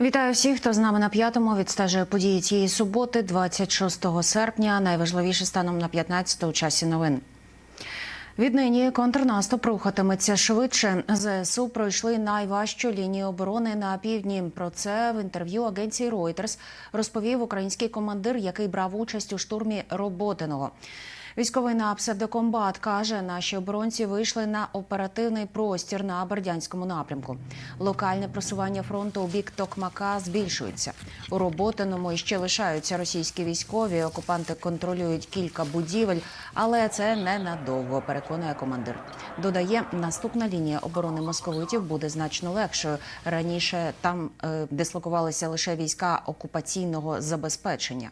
Вітаю всіх, хто з нами на п'ятому відстежує події цієї суботи, 26 серпня. Найважливіше станом на 15 у часі новин. Віднині контрнаступ рухатиметься швидше. ЗСУ пройшли найважчу лінію оборони на півдні. Про це в інтерв'ю агенції Reuters розповів український командир, який брав участь у штурмі Роботиного. Військовий на псевдокомбат каже, наші оборонці вийшли на оперативний простір на Бердянському напрямку. Локальне просування фронту у бік Токмака збільшується. У Роботиному іще лишаються російські військові. Окупанти контролюють кілька будівель, але це ненадовго, переконує командир. Додає, наступна лінія оборони московитів буде значно легшою. Раніше там е, дислокувалися лише війська окупаційного забезпечення.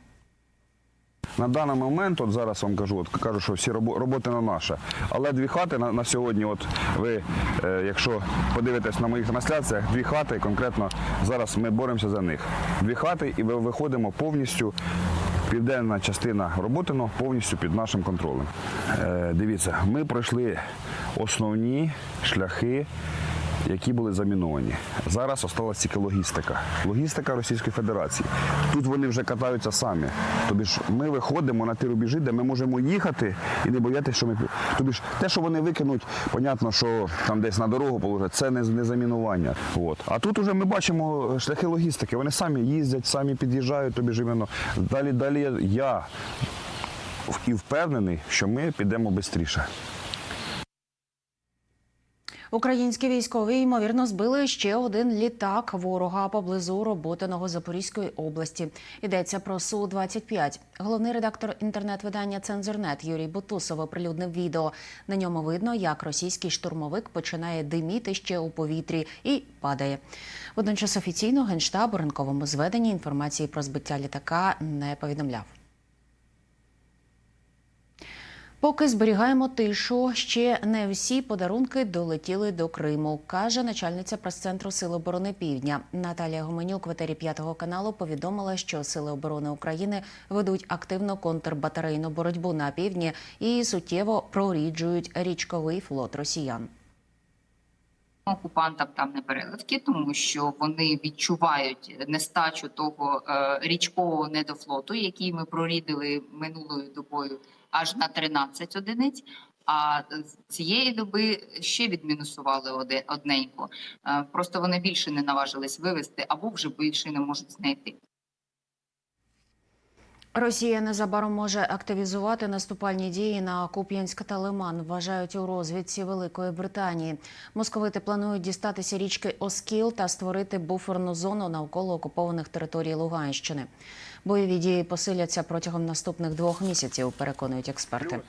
На даний момент, от зараз вам кажу, от кажу, що всі роботи на наша. Але дві хати на, на сьогодні, от ви, е, якщо подивитесь на моїх трансляціях, дві хати конкретно зараз ми боремося за них. Дві хати і ви- виходимо повністю. Південна частина Роботино повністю під нашим контролем. Е, дивіться, ми пройшли основні шляхи, які були заміновані. Зараз осталась тільки логістика. Логістика Російської Федерації. Тут вони вже катаються самі. Тобі ж ми виходимо на ті рубежі, де ми можемо їхати і не боятися, що ми. Тобі ж те, що вони викинуть, понятно, що там десь на дорогу положать, це не, не замінування. От. А тут уже ми бачимо шляхи логістики. Вони самі їздять, самі під'їжджають, тобі ж іменно. Далі, далі я і впевнений, що ми підемо швидше. Українські військові ймовірно збили ще один літак ворога поблизу роботиного Запорізької області. Йдеться про су 25 Головний редактор інтернет-видання Цензорнет Юрій Бутусов оприлюднив відео. На ньому видно, як російський штурмовик починає диміти ще у повітрі і падає. Водночас офіційно генштаб у ранковому зведенні інформації про збиття літака не повідомляв. Поки зберігаємо тишу, ще не всі подарунки долетіли до Криму, каже начальниця прес-центру Сил оборони Півдня. Наталія Гоменюк в етері п'ятого каналу повідомила, що Сили оборони України ведуть активну контрбатарейну боротьбу на півдні і суттєво проріджують річковий флот росіян. окупантам там не переливки, тому що вони відчувають нестачу того е, річкового недофлоту, який ми прорідили минулою добою аж на 13 одиниць. А цієї доби ще відмінусували одненько. Е, просто вони більше не наважились вивезти або вже більше не можуть знайти. Росія незабаром може активізувати наступальні дії на Куп'янськ та Лиман. Вважають у розвідці Великої Британії. Московити планують дістатися річки Оскіл та створити буферну зону навколо окупованих територій Луганщини. Бойові дії посиляться протягом наступних двох місяців. Переконують експерти.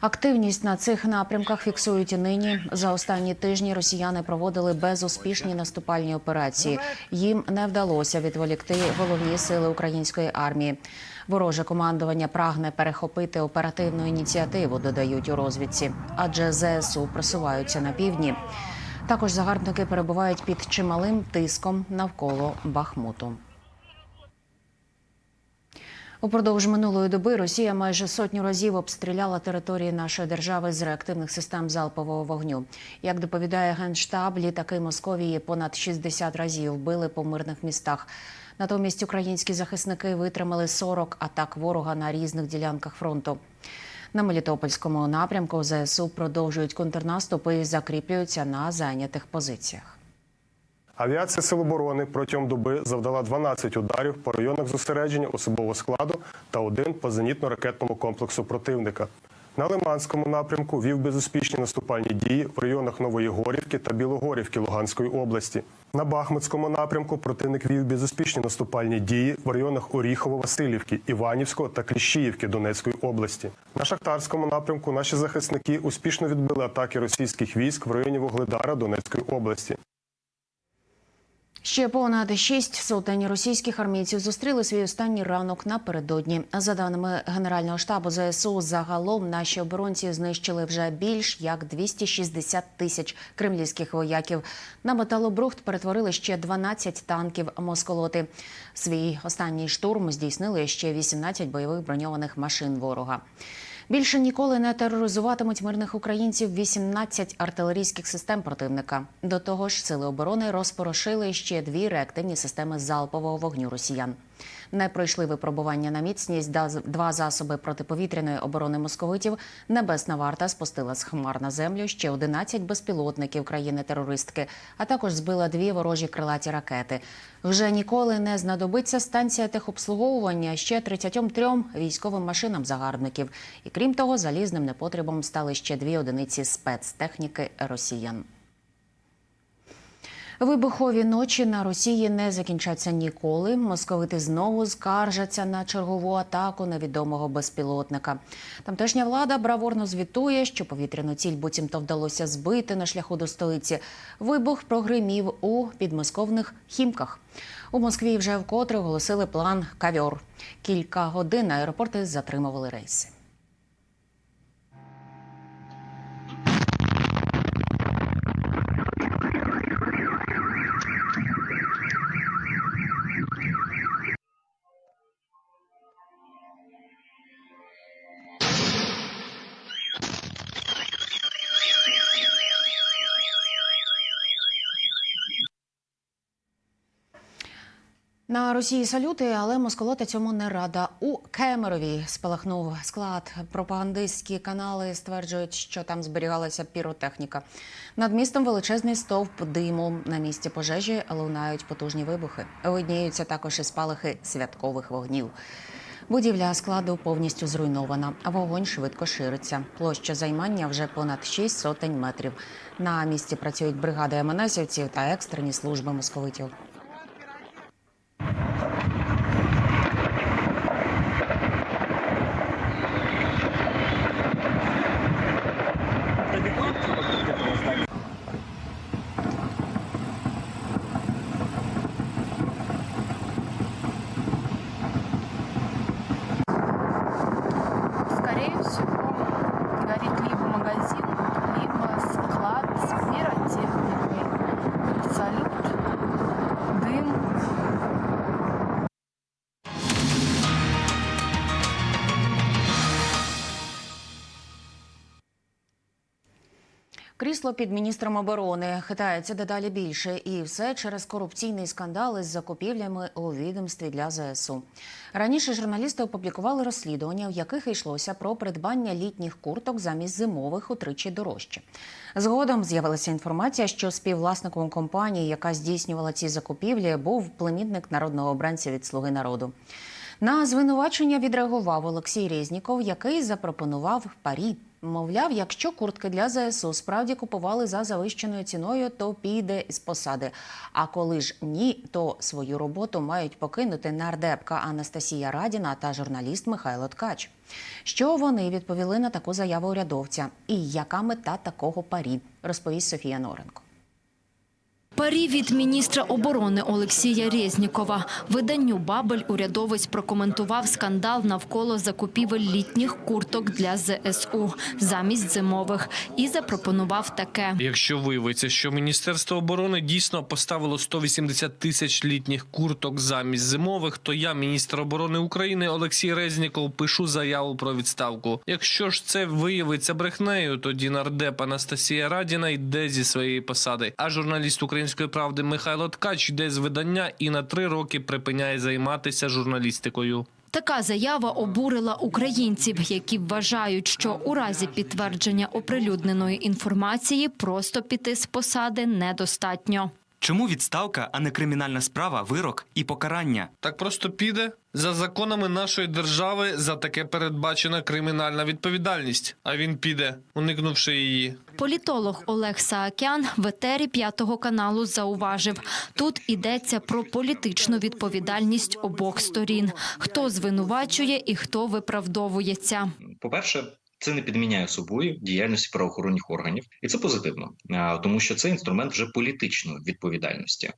Активність на цих напрямках фіксують і нині. За останні тижні росіяни проводили безуспішні наступальні операції. Їм не вдалося відволікти головні сили української армії. Вороже командування прагне перехопити оперативну ініціативу, додають у розвідці, адже ЗСУ просуваються на півдні. Також загарбники перебувають під чималим тиском навколо Бахмуту. Упродовж минулої доби Росія майже сотню разів обстріляла території нашої держави з реактивних систем залпового вогню. Як доповідає генштаб, літаки Московії понад 60 разів били по мирних містах. Натомість українські захисники витримали 40 атак ворога на різних ділянках фронту. На Мелітопольському напрямку ЗСУ продовжують контрнаступи і закріплюються на зайнятих позиціях. Авіація Сил оборони протягом доби завдала 12 ударів по районах зосередження особового складу та один по зенітно-ракетному комплексу противника. На Лиманському напрямку вів безуспішні наступальні дії в районах Нової Горівки та Білогорівки Луганської області. На Бахмутському напрямку противник вів безуспішні наступальні дії в районах Оріхово-Василівки, Іванівського та Кліщіївки Донецької області. На Шахтарському напрямку наші захисники успішно відбили атаки російських військ в районі Вугледара Донецької області. Ще понад шість сотень російських армійців зустріли свій останній ранок напередодні. За даними Генерального штабу ЗСУ, загалом наші оборонці знищили вже більш як 260 тисяч кремлівських вояків. На металобрухт перетворили ще 12 танків москолоти. Свій останній штурм здійснили ще 18 бойових броньованих машин ворога. Більше ніколи не тероризуватимуть мирних українців 18 артилерійських систем противника. До того ж, сили оборони розпорошили ще дві реактивні системи залпового вогню росіян. Не пройшли випробування на міцність два засоби протиповітряної оборони московитів. Небесна варта спустила з хмар на землю ще 11 безпілотників країни-терористки, а також збила дві ворожі крилаті ракети. Вже ніколи не знадобиться станція техобслуговування ще 33 військовим машинам загарбників. І крім того, залізним непотребом стали ще дві одиниці спецтехніки росіян. Вибухові ночі на Росії не закінчаться ніколи. Московити знову скаржаться на чергову атаку невідомого безпілотника. Тамтешня влада браворно звітує, що повітряну ціль буцімто вдалося збити на шляху до столиці. Вибух прогримів у підмосковних хімках. У Москві вже вкотре оголосили план кавьор. Кілька годин аеропорти затримували рейси. На Росії салюти, але москолота цьому не рада. У Кемерові спалахнув склад. Пропагандистські канали стверджують, що там зберігалася піротехніка. Над містом величезний стовп диму. На місці пожежі лунають потужні вибухи. Видніються також і спалахи святкових вогнів. Будівля складу повністю зруйнована, а вогонь швидко шириться. Площа займання вже понад 6 сотень метрів. На місці працюють бригади МНСівців та екстрені служби московитів. Крісло під міністром оборони хитається дедалі більше, і все через корупційний скандал із закупівлями у відомстві для ЗСУ. Раніше журналісти опублікували розслідування, в яких йшлося про придбання літніх курток замість зимових утричі дорожче. Згодом з'явилася інформація, що співвласником компанії, яка здійснювала ці закупівлі, був племінник народного обранця від Слуги народу. На звинувачення відреагував Олексій Резніков, який запропонував парі. Мовляв, якщо куртки для ЗСУ справді купували за завищеною ціною, то піде з посади. А коли ж ні, то свою роботу мають покинути нардепка Анастасія Радіна та журналіст Михайло Ткач. Що вони відповіли на таку заяву урядовця? І яка мета такого парі? Розповість Софія Норенко. Парі від міністра оборони Олексія Резнікова. Виданню Бабель урядовець прокоментував скандал навколо закупівель літніх курток для ЗСУ замість зимових і запропонував таке. Якщо виявиться, що Міністерство оборони дійсно поставило 180 тисяч літніх курток замість зимових, то я, міністр оборони України Олексій Резніков, пишу заяву про відставку. Якщо ж це виявиться брехнею, тоді нардеп Анастасія Радіна йде зі своєї посади. А журналіст української правди Михайло Ткач йде з видання і на три роки припиняє займатися журналістикою. Така заява обурила українців, які вважають, що у разі підтвердження оприлюдненої інформації просто піти з посади недостатньо. Чому відставка, а не кримінальна справа, вирок і покарання? Так просто піде за законами нашої держави. За таке передбачена кримінальна відповідальність. А він піде, уникнувши її. Політолог Олег Саакян в етері п'ятого каналу зауважив: тут йдеться про політичну відповідальність обох сторін: хто звинувачує і хто виправдовується. По-перше, це не підміняє собою діяльності правоохоронних органів, і це позитивно, тому що це інструмент вже політичної відповідальності,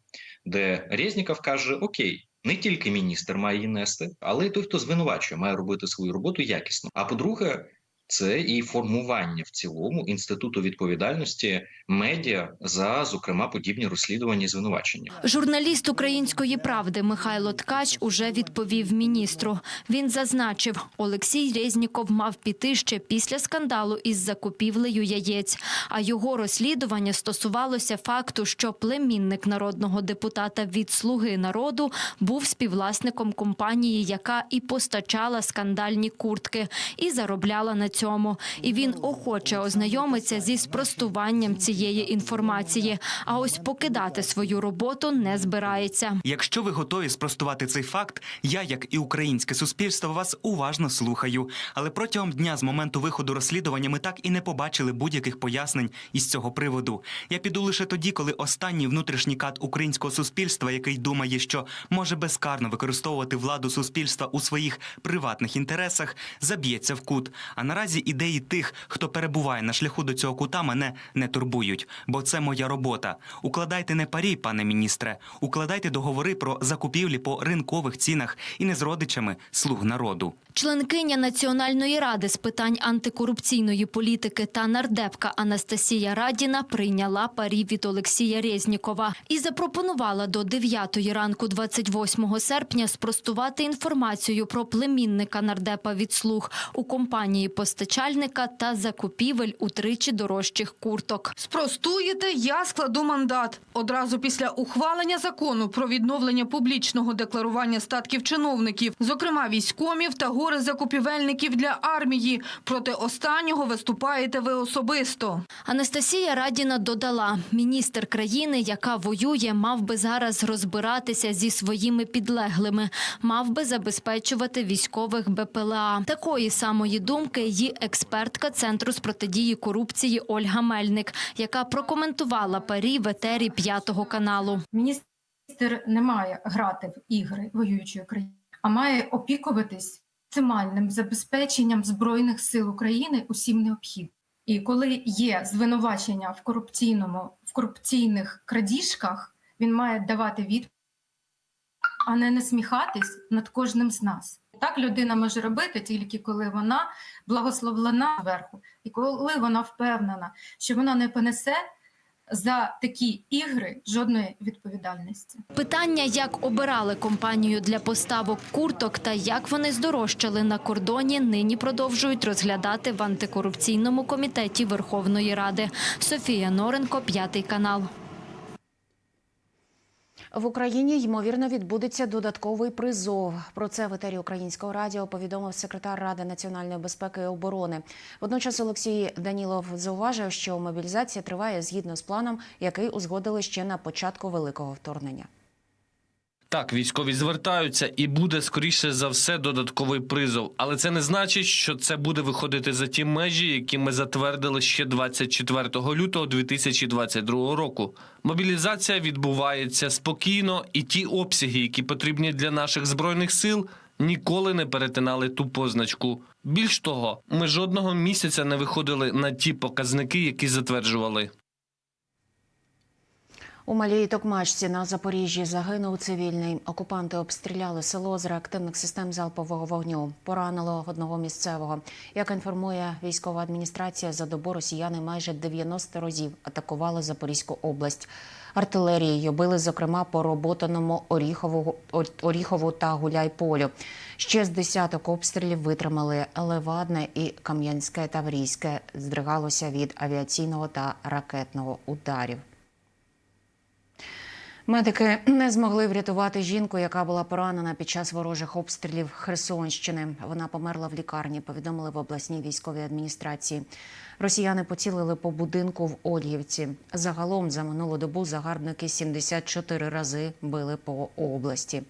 де Резніков каже: Окей, не тільки міністр має її нести, але й той, хто звинувачує, має робити свою роботу якісно. А по-друге, це і формування в цілому інституту відповідальності медіа за зокрема подібні розслідування і звинувачення. Журналіст української правди Михайло Ткач уже відповів міністру. Він зазначив, Олексій Резніков мав піти ще після скандалу із закупівлею яєць. А його розслідування стосувалося факту, що племінник народного депутата від Слуги народу був співвласником компанії, яка і постачала скандальні куртки, і заробляла на цьому. І він охоче ознайомиться зі спростуванням цієї інформації. А ось покидати свою роботу не збирається. Якщо ви готові спростувати цей факт, я, як і українське суспільство, вас уважно слухаю. Але протягом дня з моменту виходу розслідування ми так і не побачили будь-яких пояснень із цього приводу. Я піду лише тоді, коли останній внутрішній кат українського суспільства, який думає, що може безкарно використовувати владу суспільства у своїх приватних інтересах, заб'ється в кут. А наразі ідеї тих, хто перебуває на шляху до цього кута, мене не турбують, бо це моя робота. Укладайте не парі, пане міністре, укладайте договори про закупівлі по ринкових цінах і не з родичами слуг народу. Членкиня Національної ради з питань антикорупційної політики та нардепка Анастасія Радіна прийняла парі від Олексія Резнікова і запропонувала до 9 ранку 28 серпня спростувати інформацію про племінника нардепа від слуг у компанії постачальника та закупівель утричі дорожчих курток. Спростуєте, я складу мандат. Одразу після ухвалення закону про відновлення публічного декларування статків чиновників, зокрема військомів та горе-закупівельників для армії. Проти останнього виступаєте ви особисто. Анастасія Радіна додала, міністр країни, яка воює, мав би зараз розбиратися зі своїми підлеглими, мав би забезпечувати військових БПЛА. Такої самої думки її експертка Центру з протидії корупції Ольга Мельник, яка прокоментувала парі в етері п'ятого каналу. Міністр не має грати в ігри воюючої країни, а має опікуватись максимальним забезпеченням збройних сил України усім необхідним. І коли є звинувачення в корупційному в корупційних крадіжках, він має давати відповідь, а не насміхатись над кожним з нас. Так людина може робити тільки коли вона благословлена зверху, і коли вона впевнена, що вона не понесе за такі ігри жодної відповідальності. Питання, як обирали компанію для поставок курток та як вони здорожчали на кордоні, нині продовжують розглядати в антикорупційному комітеті Верховної Ради. Софія Норенко, п'ятий канал. В Україні ймовірно відбудеться додатковий призов. Про це в етері українського радіо повідомив секретар Ради національної безпеки і оборони. Водночас Олексій Данілов зауважив, що мобілізація триває згідно з планом, який узгодили ще на початку великого вторгнення. Так, військові звертаються, і буде скоріше за все додатковий призов. Але це не значить, що це буде виходити за ті межі, які ми затвердили ще 24 лютого 2022 року. Мобілізація відбувається спокійно, і ті обсяги, які потрібні для наших збройних сил, ніколи не перетинали ту позначку. Більш того, ми жодного місяця не виходили на ті показники, які затверджували. У малій Токмачці на Запоріжжі загинув цивільний. Окупанти обстріляли село з реактивних систем залпового вогню. Поранило одного місцевого. Як інформує військова адміністрація, за добу росіяни майже 90 разів атакували Запорізьку область. Артилерією били, зокрема, по роботаному Оріхову, Оріхову та Гуляйполю. Ще з десяток обстрілів витримали Левадне і Кам'янське Таврійське. Здригалося від авіаційного та ракетного ударів. Медики не змогли врятувати жінку, яка була поранена під час ворожих обстрілів Херсонщини. Вона померла в лікарні. Повідомили в обласній військовій адміністрації. Росіяни поцілили по будинку в Ольгівці. Загалом за минулу добу загарбники 74 рази били по області.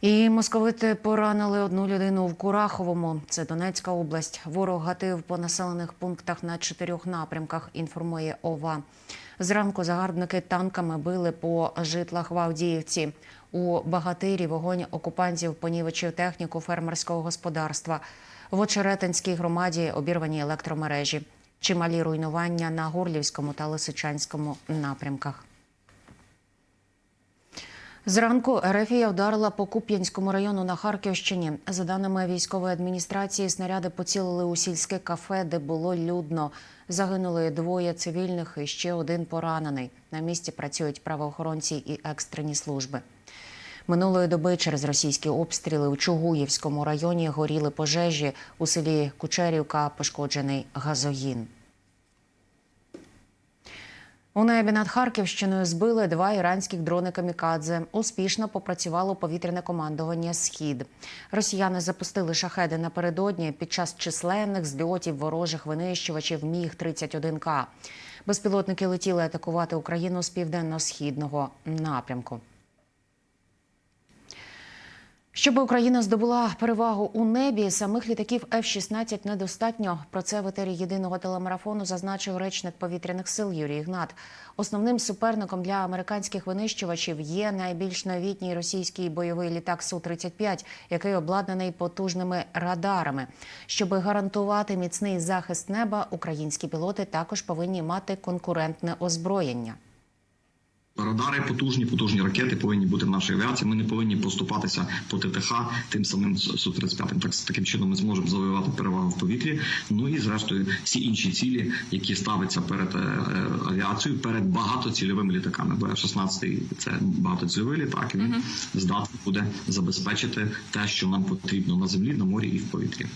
І московити поранили одну людину в Кураховому. Це Донецька область. Ворог гатив по населених пунктах на чотирьох напрямках. Інформує ОВА. Зранку загарбники танками били по житлах в Авдіївці. У Багатирі вогонь окупантів понівечив техніку фермерського господарства. В Очеретинській громаді обірвані електромережі. Чималі руйнування на Горлівському та Лисичанському напрямках. Зранку Ерефія вдарила по Куп'янському району на Харківщині. За даними військової адміністрації, снаряди поцілили у сільське кафе, де було людно. Загинули двоє цивільних і ще один поранений. На місці працюють правоохоронці і екстрені служби. Минулої доби через російські обстріли у Чугуївському районі горіли пожежі. У селі Кучерівка пошкоджений газогін. У небі над Харківщиною збили два іранських дрони камікадзе. Успішно попрацювало повітряне командування Схід. Росіяни запустили шахеди напередодні під час численних зльотів ворожих винищувачів Міг 31 к Безпілотники летіли атакувати Україну з південно-східного напрямку. Щоб Україна здобула перевагу у небі, самих літаків F-16 недостатньо. Про це в етері єдиного телемарафону зазначив речник повітряних сил Юрій Ігнат. Основним суперником для американських винищувачів є найбільш новітній російський бойовий літак Су-35, який обладнаний потужними радарами. Щоб гарантувати міцний захист неба, українські пілоти також повинні мати конкурентне озброєння. Радари потужні, потужні ракети повинні бути в нашій авіації. Ми не повинні поступатися по ТТХ тим самим Су-35. Так таким чином ми зможемо завоювати перевагу в повітрі. Ну і зрештою всі інші цілі, які ставляться перед е, е, авіацією, перед багатоцільовими літаками. Бо F-16 – це багатоцільовий літак. і Він здатний буде забезпечити те, що нам потрібно на землі, на морі і в повітрі.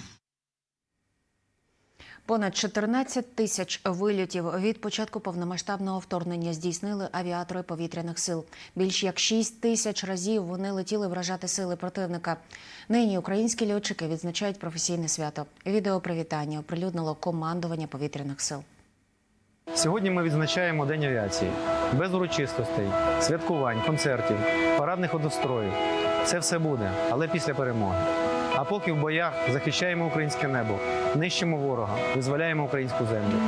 Понад 14 тисяч вильотів від початку повномасштабного вторгнення здійснили авіатори повітряних сил. Більш як 6 тисяч разів вони летіли вражати сили противника. Нині українські льотчики відзначають професійне свято. Відео привітання оприлюднило командування повітряних сил. Сьогодні ми відзначаємо День авіації без урочистостей, святкувань, концертів, парадних одостроїв. Це все буде, але після перемоги. А поки в боях захищаємо українське небо, нищимо ворога, визволяємо українську землю.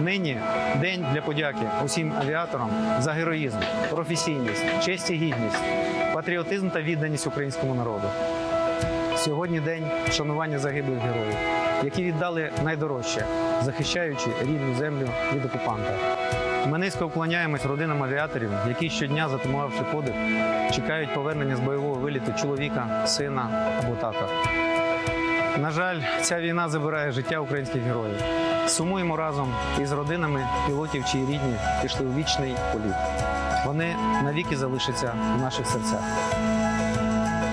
Нині день для подяки усім авіаторам за героїзм, професійність, честь і гідність, патріотизм та відданість українському народу. Сьогодні день вшанування загиблих героїв, які віддали найдорожче, захищаючи рідну землю від окупанта. Ми низько вклоняємось родинам авіаторів, які щодня, затумувавши подих, чекають повернення з бойового виліту чоловіка, сина або тата. На жаль, ця війна забирає життя українських героїв. Сумуємо разом із родинами пілотів, чиї рідні пішли у вічний політ. Вони навіки залишаться в наших серцях.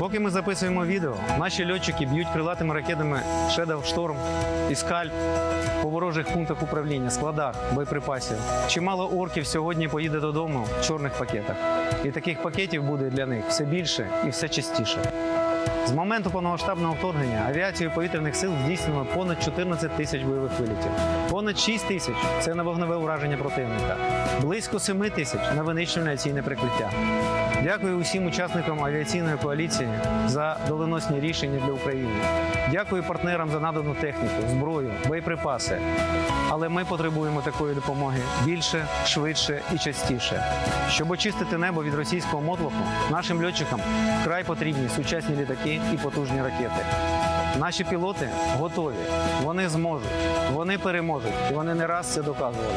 Поки ми записуємо відео, наші льотчики б'ють крилатими ракетами Shadow Storm і Скальп по ворожих пунктах управління, складах, боєприпасів. Чимало орків сьогодні поїде додому в чорних пакетах. І таких пакетів буде для них все більше і все частіше. З моменту повномасштабного вторгнення авіацією повітряних сил здійснено понад 14 тисяч бойових вилітів. Понад 6 тисяч це на вогневе ураження противника, близько 7 тисяч на винищувальне авіаційне прикриття. Дякую усім учасникам авіаційної коаліції за доленосні рішення для України. Дякую партнерам за надану техніку, зброю, боєприпаси. Але ми потребуємо такої допомоги більше, швидше і частіше. Щоб очистити небо від російського мотлоху, нашим льотчикам вкрай потрібні сучасні літаки і потужні ракети. Наші пілоти готові, вони зможуть, вони переможуть, і вони не раз це доказували.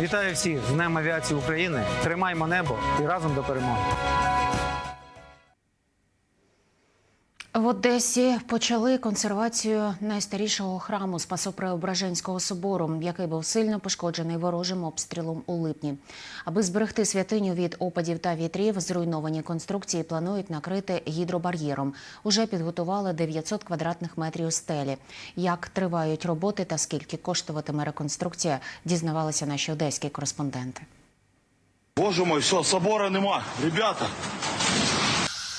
Вітаю всіх з Днем авіації України. Тримаймо небо і разом до перемоги. В Одесі почали консервацію найстарішого храму Спасо-Преображенського собору, який був сильно пошкоджений ворожим обстрілом у липні. Аби зберегти святиню від опадів та вітрів, зруйновані конструкції планують накрити гідробар'єром. Уже підготували 900 квадратних метрів стелі. Як тривають роботи та скільки коштуватиме реконструкція, дізнавалися наші одеські кореспонденти. Боже мой, все, собора нема. Ребята,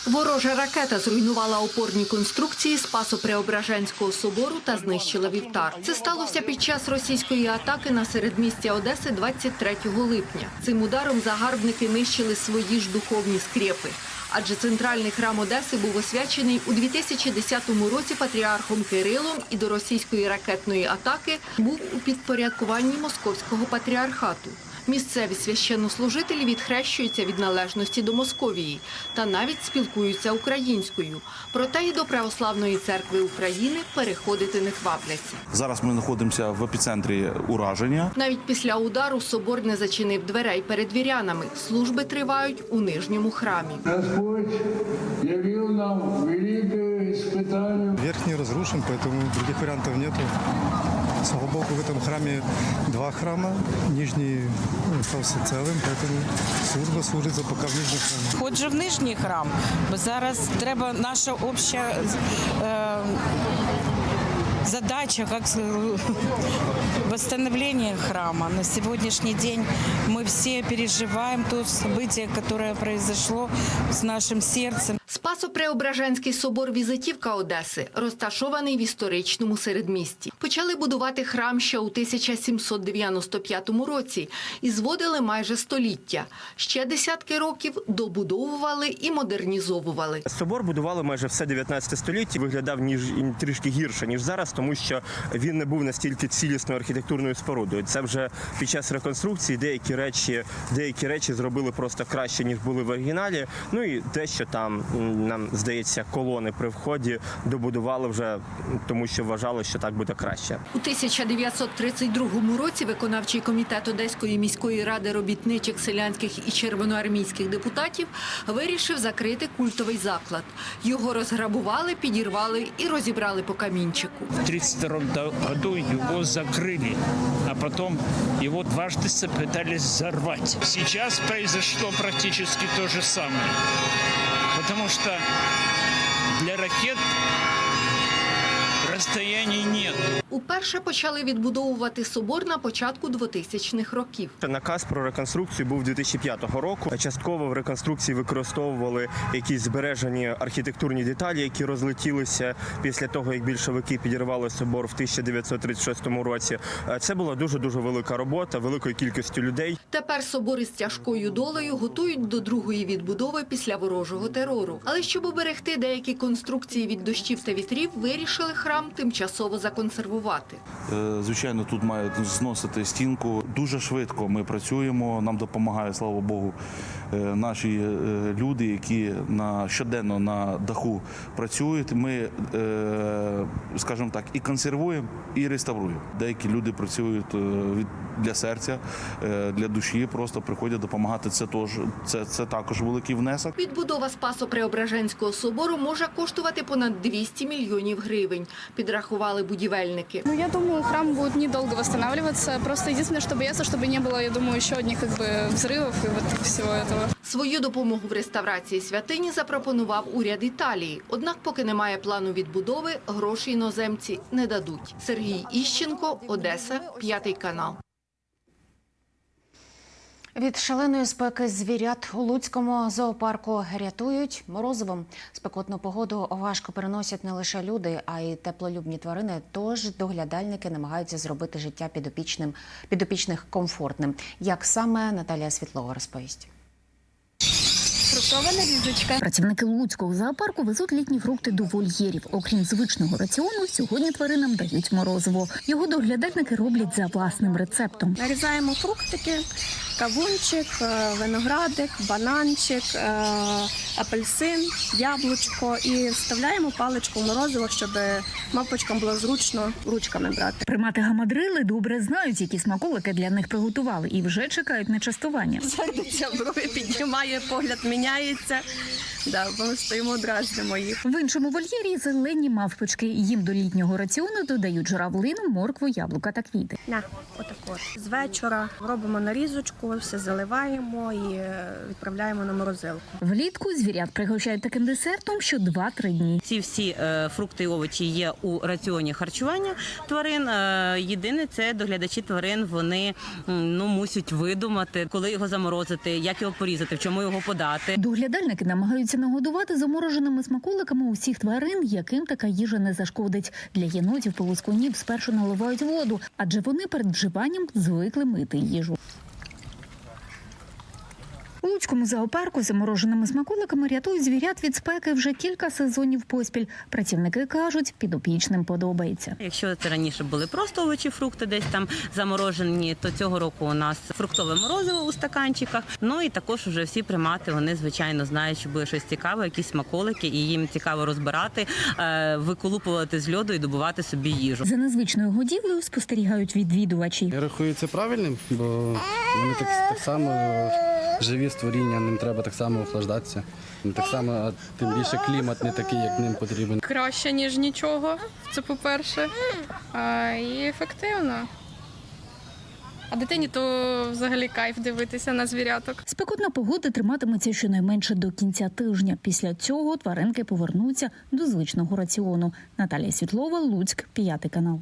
Ворожа ракета зруйнувала опорні конструкції Спасо-Преображенського собору та знищила вівтар. Це сталося під час російської атаки на середмістя Одеси 23 липня. Цим ударом загарбники нищили свої ж духовні скрепи. Адже центральний храм Одеси був освячений у 2010 році патріархом Кирилом і до російської ракетної атаки був у підпорядкуванні московського патріархату. Місцеві священнослужителі відхрещуються від належності до Московії та навіть спілкуються українською. Проте і до Православної церкви України переходити не квапляться. Зараз ми знаходимося в епіцентрі ураження. Навіть після удару собор не зачинив дверей перед вірянами. Служби тривають у нижньому храмі. Господь явил нам великое испытание. Верхний разрушен, поэтому других вариантов Слава Богу, в этом храме два храма. Нижний ну, остался целым, поэтому служба служится пока в нижнем храме. Ходжу в нижній храм, бо зараз треба наша обща е, задача, як восстановление храма. На сегодняшний день мы все переживаем то событие, которое произошло с нашим сердцем. Спасо-Преображенський собор Візитівка Одеси розташований в історичному середмісті. Почали будувати храм ще у 1795 році і зводили майже століття. Ще десятки років добудовували і модернізовували. Собор будували майже все 19 століття. Виглядав ніж трішки гірше ніж зараз, тому що він не був настільки цілісною архітектурною спорудою. Це вже під час реконструкції деякі речі, деякі речі зробили просто краще ніж були в оригіналі. Ну і те, що там нам здається, колони при вході добудували вже тому, що вважали, що так буде краще. У 1932 році виконавчий комітет Одеської міської ради робітничих, селянських і червоноармійських депутатів вирішив закрити культовий заклад. Його розграбували, підірвали і розібрали по камінчику. В 1932 году его закрыли, а потом его дважды пытались взорвать. Сейчас произошло практически то же самое. Потому что для ракет расстояний нет. Уперше почали відбудовувати собор на початку 2000-х років. Наказ про реконструкцію був 2005 року. Частково в реконструкції використовували якісь збережені архітектурні деталі, які розлетілися після того, як більшовики підірвали собор в 1936 році. Е, Це була дуже дуже велика робота, великою кількістю людей. Тепер собори з тяжкою долею готують до другої відбудови після ворожого терору. Але щоб уберегти деякі конструкції від дощів та вітрів, вирішили храм тимчасово законсервувати. Е, Звичайно, тут мають зносити стінку. Дуже швидко ми працюємо. Нам допомагає, слава Богу, е, наші е, люди, які на щоденно на даху працюють. Ми, скажімо так, і консервуємо, і реставруємо. Деякі люди працюють для серця, для душі, просто приходять допомагати. Це теж це, це також великий внесок. Відбудова Спасо-Преображенського собору може коштувати понад 200 мільйонів гривень, підрахували будівельники Ну, я думаю, храм будет недолго восстанавливаться. Просто единственное, что бояться, чтобы не было, я думаю, еще одних как бы взрывов и вот всего этого. Свою допомогу в реставрації святині запропонував уряд Італії. Однак, поки немає плану відбудови, гроші іноземці не дадуть. Сергій Іщенко, Одеса, п'ятий канал. Від шаленої спеки звірят у Луцькому зоопарку рятують морозивом. Спекотну погоду важко переносять не лише люди, а й теплолюбні тварини. Тож доглядальники намагаються зробити життя підопічним підопічних комфортним. Як саме Наталія Світлова розповість. Фруктова нарізочка. Працівники Луцького зоопарку везуть літні фрукти до вольєрів. Окрім звичного раціону, сьогодні тваринам дають морозиво. Його доглядальники роблять за власним рецептом. Нарізаємо фруктики, кавунчик, е, виноградик, бананчик, е, апельсин, яблучко і вставляємо паличку в морозиво, щоб мавпочкам було зручно ручками брати. Примати гамадрили добре знають, які смаколики для них приготували, і вже чекають на частування. Зайдеться брови, піднімає, погляд міняється. Да, бо ми стоїмо, дразнимо їх. В іншому вольєрі зелені мавпочки. Їм до літнього раціону додають журавлину, моркву, яблука та квіти. На, отако. З вечора робимо нарізочку, все заливаємо і е, відправляємо на морозилку. Влітку звірят пригощають таким десертом що 2-3 дні. Ці всі е, фрукти і овочі є у раціоні харчування тварин. Е, єдине, це доглядачі тварин. Вони ну мусять видумати, коли його заморозити, як його порізати, в чому його подати. Доглядальники намагаються нагодувати замороженими смаколиками усіх тварин, яким така їжа не зашкодить. Для єнотів полоскунів спершу наливають воду, адже вони перед вживанням звикли мити їжу. У Луцькому зоопарку замороженими смаколиками рятують звірят від спеки вже кілька сезонів поспіль. Працівники кажуть, підопічним подобається. Якщо це раніше були просто овочі, фрукти десь там заморожені, то цього року у нас фруктове морозиво у стаканчиках. Ну і також вже всі примати вони звичайно знають, що буде щось цікаве, якісь смаколики, і їм цікаво розбирати, е, виколупувати з льоду і добувати собі їжу. За незвичною годівлею спостерігають відвідувачі. Я рахую це правильним, бо вони так, так само живі створіння, ним треба так само охлаждатися. Так само, а тим більше клімат не такий, як ним потрібен. Краще, ніж нічого, це по-перше. А, і ефективно. А дитині то взагалі кайф дивитися на звіряток. Спекотна погода триматиметься щонайменше до кінця тижня. Після цього тваринки повернуться до звичного раціону. Наталія Світлова, Луцьк, п'ятий канал.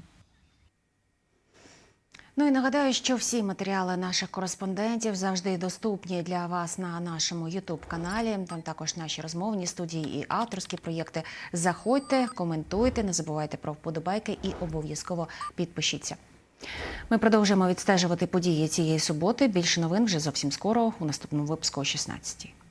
Ну і нагадаю, що всі матеріали наших кореспондентів завжди доступні для вас на нашому youtube каналі. Там також наші розмовні студії і авторські проєкти. Заходьте, коментуйте, не забувайте про вподобайки і обов'язково підпишіться. Ми продовжуємо відстежувати події цієї суботи. Більше новин вже зовсім скоро у наступному випуску о 16